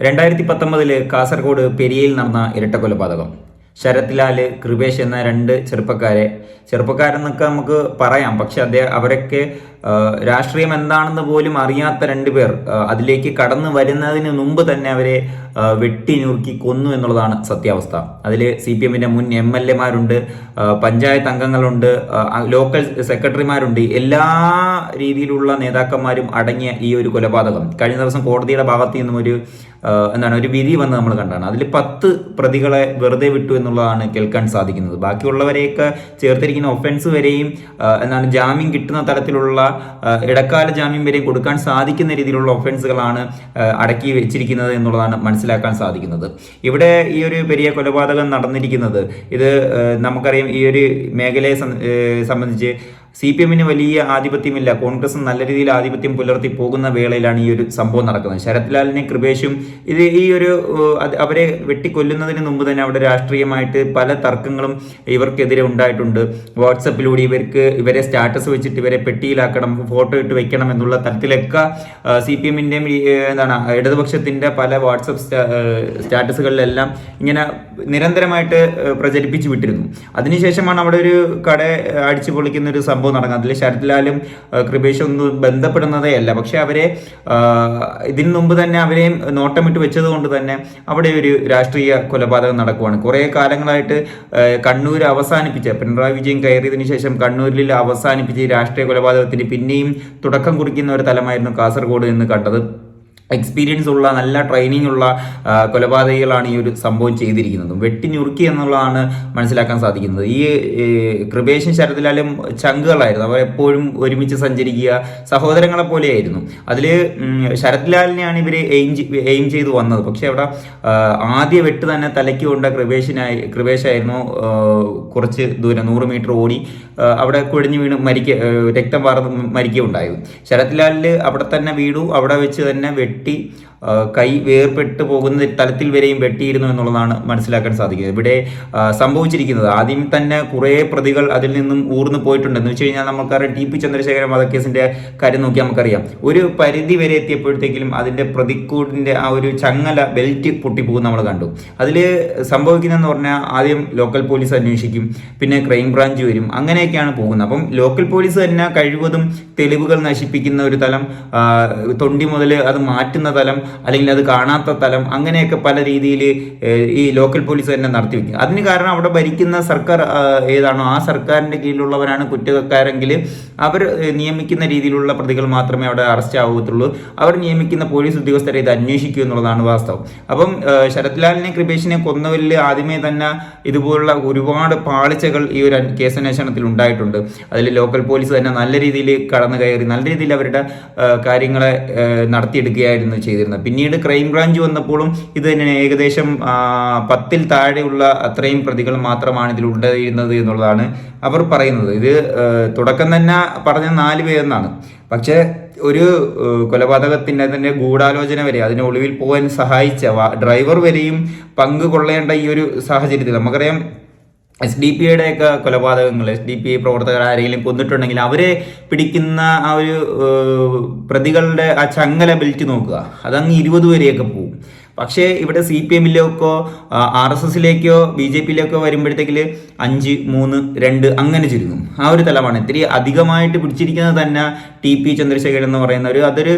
രണ്ടായിരത്തി പത്തൊമ്പതിൽ കാസർഗോഡ് പെരിയയിൽ നടന്ന ഇരട്ടക്കൊലപാതകം. കൊലപാതകം ശരത്ലാൽ കൃപേഷ് എന്ന രണ്ട് ചെറുപ്പക്കാരെ ചെറുപ്പക്കാരെന്നൊക്കെ നമുക്ക് പറയാം. പക്ഷെ അദ്ദേഹം അവരൊക്കെ രാഷ്ട്രീയം എന്താണെന്ന് പോലും അറിയാത്ത രണ്ടുപേർ അതിലേക്ക് കടന്നു വരുന്നതിന് മുമ്പ് തന്നെ അവരെ ആ, വെട്ടി നുറുക്കി കൊന്നു എന്നുള്ളതാണ് സത്യാവസ്ഥ. അതിൽ സി പി എമ്മിന്റെ മുൻ എം എൽ എമാരുണ്ട് പഞ്ചായത്ത് അംഗങ്ങളുണ്ട് ലോക്കൽ സെക്രട്ടറിമാരുണ്ട്. എല്ലാ രീതിയിലുള്ള നേതാക്കന്മാരും അടങ്ങിയ ഈ ഒരു കൊലപാതകം. കഴിഞ്ഞ ദിവസം കോടതിയുടെ ഭാഗത്ത് നിന്നും ഒരു എന്താണ് ഒരു വിധി വന്ന് നമ്മൾ കണ്ടാണ്. അതിൽ പത്ത് പ്രതികളെ വെറുതെ വിട്ടു എന്നുള്ളതാണ് കേൾക്കാൻ സാധിക്കുന്നത്. ബാക്കിയുള്ളവരെയൊക്കെ ചേർത്തിരിക്കുന്ന ഒഫൻസ് വരെയും എന്താണ് ജാമ്യം കിട്ടുന്ന തരത്തിലുള്ള ഇടക്കാല ജാമ്യം വരെ കൊടുക്കാൻ സാധിക്കുന്ന രീതിയിലുള്ള ഒഫൻസുകളാണ് അടക്കി വെച്ചിരിക്കുന്നത് എന്നുള്ളതാണ് മനസ്സിലാക്കാൻ സാധിക്കുന്നത്. ഇവിടെ ഈ ഒരു പെരിയ കൊലപാതകം നടന്നിരിക്കുന്നത് ഇത് നമുക്കറിയാം ഈ ഒരു മേഖലയെ സംബന്ധിച്ച് സി പി എമ്മിന് വലിയ ആധിപത്യമില്ല. കോൺഗ്രസ് നല്ല രീതിയിൽ ആധിപത്യം പുലർത്തി പോകുന്ന വേളയിലാണ് ഈ ഒരു സംഭവം നടക്കുന്നത്. ശരത് ലാലിനെ കൃപേഷും ഇത് ഈ ഒരു അവരെ വെട്ടിക്കൊല്ലുന്നതിന് മുമ്പ് തന്നെ അവിടെ രാഷ്ട്രീയമായിട്ട് പല തർക്കങ്ങളും ഇവർക്കെതിരെ ഉണ്ടായിട്ടുണ്ട്. വാട്സപ്പിലൂടെ ഇവർക്ക് ഇവരെ സ്റ്റാറ്റസ് വെച്ചിട്ട് ഇവരെ പെട്ടിയിലാക്കണം ഫോട്ടോ ഇട്ട് വെക്കണം എന്നുള്ള തരത്തിലൊക്കെ സി പി എമ്മിന്റെയും എന്താണ് ഇടതുപക്ഷത്തിന്റെ പല വാട്സപ്പ് സ്റ്റാ- സ്റ്റാറ്റസുകളിലെല്ലാം ഇങ്ങനെ നിരന്തരമായിട്ട് പ്രചരിപ്പിച്ചു വിട്ടിരുന്നു. അതിനുശേഷമാണ് അവിടെ ഒരു കട അടിച്ചു പൊളിക്കുന്ന ഒരു സംഭവം നടക്കുന്നത്. അതിൽ ശരത് ലാലും ഏഹ്, കൃപേഷും ഒന്നും ബന്ധപ്പെടുന്നതേ അല്ല. പക്ഷെ അവരെ ഇതിനു മുമ്പ് തന്നെ അവരെയും നോട്ടമിട്ട് വെച്ചത് കൊണ്ട് തന്നെ അവിടെ ഒരു രാഷ്ട്രീയ കൊലപാതകം നടക്കുവാണ്. കുറേ കാലങ്ങളായിട്ട് കണ്ണൂർ അവസാനിപ്പിച്ച പിണറായി വിജയൻ കയറിയതിനു ശേഷം കണ്ണൂരിൽ അവസാനിപ്പിച്ച രാഷ്ട്രീയ കൊലപാതകത്തിന് പിന്നെയും തുടക്കം കുറിക്കുന്ന ഒരു തലമായിരുന്നു കാസർഗോഡ് എന്ന് കണ്ടത്. എക്സ്പീരിയൻസ് ഉള്ള നല്ല ട്രെയിനിങ് ഉള്ള കൊലപാതകികളാണ് ഈ ഒരു സംഭവം ചെയ്തിരിക്കുന്നത്. വെട്ടിഞ്ഞുറുക്കി എന്നുള്ളതാണ് മനസ്സിലാക്കാൻ സാധിക്കുന്നത്. ഈ കൃപേഷും ശരത്ലാലും ചങ്കുകളായിരുന്നു. അവർ എപ്പോഴും ഒരുമിച്ച് സഞ്ചരിക്കുക സഹോദരങ്ങളെ പോലെയായിരുന്നു. അതിൽ ശരത്ലാലിനെയാണ് ഇവർ എയിം എയിം ചെയ്ത് വന്നത്. പക്ഷെ അവിടെ ആദ്യ വെട്ട് തന്നെ തലയ്ക്ക് കൊണ്ട കൃപേഷിനായി കൃപേഷായിരുന്നു കുറച്ച് ദൂരം നൂറ് മീറ്റർ ഓടി അവിടെ കുഴഞ്ഞു വീണ് മരിക്ക രക്തം വാർന്ന് മരിക്കുകയുണ്ടായത്. ശരത്ലാലിൽ അവിടെ തന്നെ വീടും അവിടെ വെച്ച് തന്നെ ആ, കൈ വേർപെട്ട് പോകുന്ന തലത്തിൽ വരെയും വെട്ടിയിരുന്നു എന്നുള്ളതാണ് മനസ്സിലാക്കാൻ സാധിക്കുന്നത്. ഇവിടെ സംഭവിച്ചിരിക്കുന്നത് ആദ്യം തന്നെ കുറേ പ്രതികൾ അതിൽ നിന്നും ഊർന്നു പോയിട്ടുണ്ട് എന്ന് വെച്ച് കഴിഞ്ഞാൽ നമുക്കറിയാം ടി പി ചന്ദ്രശേഖരൻ വധക്കേസിന്റെ കാര്യം നോക്കി നമുക്കറിയാം. ഒരു പരിധി വരെ എത്തിയപ്പോഴത്തേക്കിലും അതിന്റെ പ്രതിക്കൂടിന്റെ ആ ഒരു ചങ്ങല ബെൽറ്റ് പൊട്ടിപ്പോകും നമ്മൾ കണ്ടു. അതിൽ സംഭവിക്കുന്നതെന്ന് പറഞ്ഞാൽ ആദ്യം ലോക്കൽ പോലീസ് അന്വേഷിക്കും പിന്നെ ക്രൈം ബ്രാഞ്ച് വരും അങ്ങനെയൊക്കെയാണ് പോകുന്നത്. അപ്പം ലോക്കൽ പോലീസ് തന്നെ കഴിവതും തെളിവുകൾ നശിപ്പിക്കുന്ന ഒരു തലം തൊണ്ടി മുതൽ അത് മാറ്റുന്ന തലം അല്ലെങ്കിൽ അത് കാണാത്ത തലം അങ്ങനെയൊക്കെ പല രീതിയിൽ ഈ ലോക്കൽ പോലീസ് തന്നെ നടത്തി വയ്ക്കും അതിന് കാരണം അവിടെ ഭരിക്കുന്ന സർക്കാർ ഏതാണോ ആ സർക്കാരിന്റെ കീഴിലുള്ളവരാണ് കുറ്റക്കാരെങ്കിൽ അവർ നിയമിക്കുന്ന രീതിയിലുള്ള പ്രതികൾ മാത്രമേ അവിടെ അറസ്റ്റ് ആവുകയുള്ളൂ അവർ നിയമിക്കുന്ന പോലീസ് ഉദ്യോഗസ്ഥരെ ഇത് അന്വേഷിക്കൂ എന്നുള്ളതാണ് വാസ്തവം. അപ്പം ശരത് ലാലിനെ കൃപേഷിനെ കൊന്നവരിൽ ആദ്യമേ തന്നെ ഇതുപോലുള്ള ഒരുപാട് പാളിച്ചകൾ ഈ ഒരു കേസ് കേസന്വേഷണത്തിൽ ഉണ്ടായിട്ടുണ്ട്. അതിൽ ലോക്കൽ പോലീസ് തന്നെ നല്ല രീതിയിൽ കടന്നു കയറി നല്ല രീതിയിൽ അവരുടെ കാര്യങ്ങളെ ഏഹ്, നടത്തിയെടുക്കുകയായിരുന്നു ചെയ്തിരുന്നത്. പിന്നീട് ക്രൈംബ്രാഞ്ച് വന്നപ്പോഴും ഇത് തന്നെ ഏകദേശം പത്തിൽ താഴെയുള്ള അത്രയും പ്രതികൾ മാത്രമാണ് ഇതിൽ ഉണ്ടായിരുന്നത് എന്നുള്ളതാണ് അവർ പറയുന്നത്. ഇത് തുടക്കം തന്നെ പറഞ്ഞ നാല് പേരെന്നാണ്. പക്ഷേ ഒരു കൊലപാതകത്തിന്റെ തന്നെ ഗൂഢാലോചന വരെ അതിന് ഒളിവിൽ പോകാൻ സഹായിച്ച ഡ്രൈവർ വരെയും പങ്ക് കൊള്ളേണ്ട ഈ ഒരു സാഹചര്യത്തിൽ നമുക്കറിയാം എസ് ഡി പി യുടെ ഒക്കെ കൊലപാതകങ്ങൾ എസ് ഡി പി ഐ പ്രവർത്തകർ ആരെങ്കിലും കൊന്നിട്ടുണ്ടെങ്കിൽ അവരെ പിടിക്കുന്ന ആ ഒരു പ്രതികളുടെ ആ ചങ്ങല ബെൽറ്റ് നോക്കുക. അതങ്ങ് ഇരുപത് വരെയൊക്കെ പോകും പക്ഷേ ഇവിടെ സി പി എമ്മിലേക്കോ ആർ എസ് എസിലേക്കോ ബി ജെ പിയിലേക്കോ വരുമ്പോഴത്തേക്കിൽ അഞ്ച് മൂന്ന് രണ്ട് അങ്ങനെ ചുരുങ്ങും. ആ ഒരു തലമാണ്. ഇത്തിരി അധികമായിട്ട് പിടിച്ചിരിക്കുന്നത് തന്നെ ടി പി ചന്ദ്രശേഖരൻ എന്ന് പറയുന്ന ഒരു അതൊരു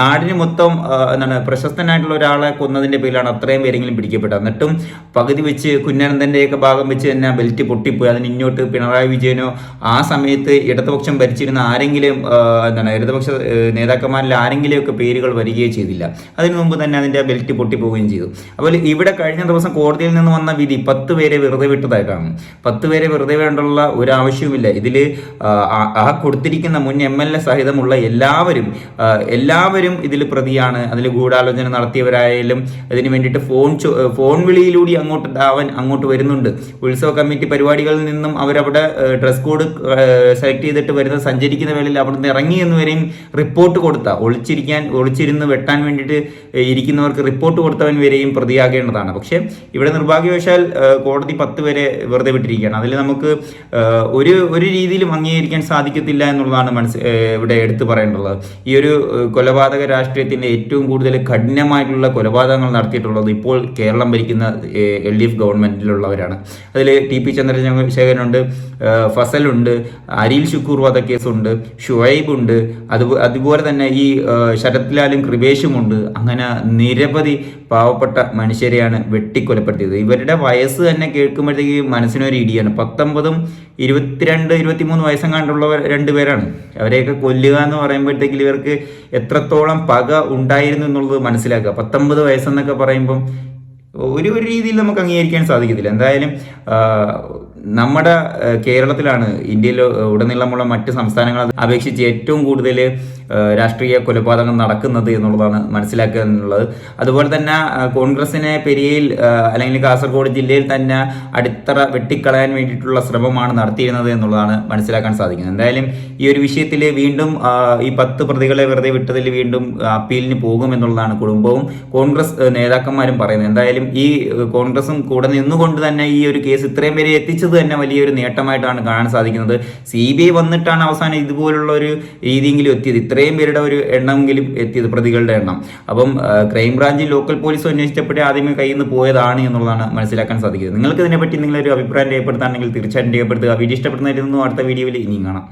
നാടിന് മൊത്തം എന്താണ് പ്രശസ്തനായിട്ടുള്ള ഒരാളെ കൊന്നതിന്റെ പേരിലാണ് അത്രയും പേരെങ്കിലും പിടിക്കപ്പെട്ടത്. എന്നിട്ടും പകുതി വെച്ച് കുഞ്ഞനന്ദന്റെയൊക്കെ ഭാഗം വെച്ച് തന്നെ ബെൽറ്റ് പൊട്ടിപ്പോയി. അതിന് ഇങ്ങോട്ട് പിണറായി വിജയനോ ആ സമയത്ത് ഇടതുപക്ഷം ഭരിച്ചിരുന്ന ആരെങ്കിലും എന്താണ് ഇടതുപക്ഷ നേതാക്കന്മാരിൽ ആരെങ്കിലുമൊക്കെ പേരുകൾ വരികയോ ചെയ്തില്ല. അതിനു മുമ്പ് തന്നെ അതിന്റെ ബെൽറ്റ് പൊട്ടിപ്പോവുകയും ചെയ്തു. അപ്പോൾ ഇവിടെ കഴിഞ്ഞ ദിവസം കോടതിയിൽ നിന്ന് വന്ന വിധി പത്ത് പേരെ വെറുതെ വിട്ടതായിട്ടാണ്. പത്ത് പേരെ വെറുതെ വേണ്ടുള്ള ഒരു ആവശ്യവുമില്ല. ഇതിൽ ആ കൊടുത്തിരിക്കുന്ന മുൻ എം എൽ എ സഹിതമുള്ള എല്ലാവരും എല്ലാവരും ഇതിൽ പ്രതിയാണ്. അതിൽ ഗൂഢാലോചന നടത്തിയവരായാലും അതിന് വേണ്ടിയിട്ട് ഫോൺ ഫോൺ വിളിയിലൂടെ അങ്ങോട്ട് അവൻ അങ്ങോട്ട് വരുന്നുണ്ട്. ഉത്സവ കമ്മിറ്റി പരിപാടികളിൽ നിന്നും അവരവിടെ ഡ്രസ് കോഡ് സെലക്ട് ചെയ്തിട്ട് വരുന്ന സഞ്ചരിക്കുന്ന വേളയിൽ അവിടുന്ന് ഇറങ്ങി എന്ന് വരെയും റിപ്പോർട്ട് കൊടുത്ത. ഒളിച്ചിരിക്കാൻ ഒളിച്ചിരുന്ന് വെട്ടാൻ വേണ്ടിയിട്ട് ഇരിക്കുന്നവർക്ക് റിപ്പോർട്ട് കൊടുത്തവൻ വരെയും പ്രതിയാകേണ്ടതാണ്. പക്ഷേ ഇവിടെ നിർഭാഗ്യവശാൽ കോടതി പത്ത് വരെ വെറുതെ വിട്ടിരിക്കുകയാണ്. അതിൽ നമുക്ക് ഒരു ഒരു രീതിയിലും അംഗീകരിക്കാൻ സാധിക്കത്തില്ല എന്നുള്ളതാണ് മനസ്സ് ഇവിടെ എടുത്തു പറയേണ്ടത്. ഈ ഒരു കൊലപാതക രാഷ്ട്രീയത്തിന്റെ ഏറ്റവും കൂടുതൽ കഠിനമായിട്ടുള്ള കൊലപാതകങ്ങൾ നടത്തിയിട്ടുള്ളത് ഇപ്പോൾ കേരളം ഭരിക്കുന്ന എൽ ഡി എഫ് ഗവൺമെന്റിലുള്ളവരാണ്. അതിൽ ടി പി ചന്ദ്രശേഖരനുണ്ട് ഫസലുണ്ട് അരിൽ ഷുക്കൂർ വധക്കേസുണ്ട് ഷുഹൈബ് ഉണ്ട് അതുപോലെ തന്നെ ഈ ശരത് ലാലും കൃപേഷുമുണ്ട്. അങ്ങനെ നിരവധി പാവപ്പെട്ട മനുഷ്യരെയാണ് വെട്ടിക്കൊലപ്പെടുത്തിയത്. ഇവരുടെ വയസ്സ് തന്നെ കേൾക്കുമ്പോഴത്തേക്ക് മനസ്സിനൊരു ഇടിയാണ്. പത്തൊമ്പതും ഇരുപത്തിരണ്ട് ഇരുപത്തിമൂന്ന് വയസ്സും കണ്ടുള്ളവർ രണ്ടുപേരാണ് അവരെയൊക്കെ കൊല്ലുക എന്ന് പറയുമ്പോഴത്തേക്ക് ഇവർക്ക് എത്രത്തോളം പക ഉണ്ടായിരുന്നു എന്നുള്ളത് മനസ്സിലാക്കുക. പത്തൊമ്പത് വയസ്സെന്നൊക്കെ പറയുമ്പം ഒരു ഒരു രീതിയിൽ നമുക്ക് അംഗീകരിക്കാൻ സാധിക്കത്തില്ല. എന്തായാലും നമ്മുടെ കേരളത്തിലാണ് ഇന്ത്യയിൽ ഉടനീളമുള്ള മറ്റ് സംസ്ഥാനങ്ങളെ അപേക്ഷിച്ച് ഏറ്റവും കൂടുതൽ രാഷ്ട്രീയ കൊലപാതകം നടക്കുന്നത് എന്നുള്ളതാണ് മനസ്സിലാക്കുക എന്നുള്ളത്. അതുപോലെ തന്നെ കോൺഗ്രസിനെ പെരിയയിൽ അല്ലെങ്കിൽ കാസർഗോഡ് ജില്ലയിൽ തന്നെ അടിത്തറ വെട്ടിക്കളയാൻ വേണ്ടിയിട്ടുള്ള ശ്രമമാണ് നടത്തിയിരുന്നത് എന്നുള്ളതാണ് മനസ്സിലാക്കാൻ സാധിക്കുന്നത്. എന്തായാലും ഈ ഒരു വിഷയത്തിൽ വീണ്ടും ഈ പത്ത് പ്രതികളെ വെറുതെ വിട്ടതിൽ വീണ്ടും അപ്പീലിന് പോകും എന്നുള്ളതാണ് കുടുംബവും കോൺഗ്രസ് നേതാക്കന്മാരും പറയുന്നത്. എന്തായാലും ഈ കോൺഗ്രസും കൂടെ നിന്നുകൊണ്ട് തന്നെ ഈ ഒരു കേസ് ഇത്രയും വരെ എത്തിച്ചത് തന്നെ വലിയൊരു നേട്ടമായിട്ടാണ് കാണാൻ സാധിക്കുന്നത്. സി ബി ഐ വന്നിട്ടാണ് അവസാനം ഇതുപോലുള്ള ഒരു രീതിയെങ്കിലും എത്തിയത്. ഇത്രയും പേരുടെ ഒരു എണ്ണമെങ്കിലും എത്തിയത് പ്രതികളുടെ എണ്ണം. അപ്പം ക്രൈംബ്രാഞ്ചും ലോക്കൽ പോലീസും അന്വേഷിച്ചപ്പോഴേ ആദ്യമേ കയ്യിൽ നിന്ന് പോയതാണ് എന്നുള്ളതാണ് മനസ്സിലാക്കാൻ സാധിക്കുന്നത്. നിങ്ങൾക്ക് ഇതിനെപ്പറ്റി നിങ്ങളൊരു അഭിപ്രായം രേഖപ്പെടുത്താണെങ്കിൽ തീർച്ചയായിട്ടും രേഖപ്പെടുത്തുക. വീഡിയോ ഇഷ്ടപ്പെടുന്നതിൽ നിന്നും അടുത്ത വീഡിയോയിൽ ഇനിയും കാണാം.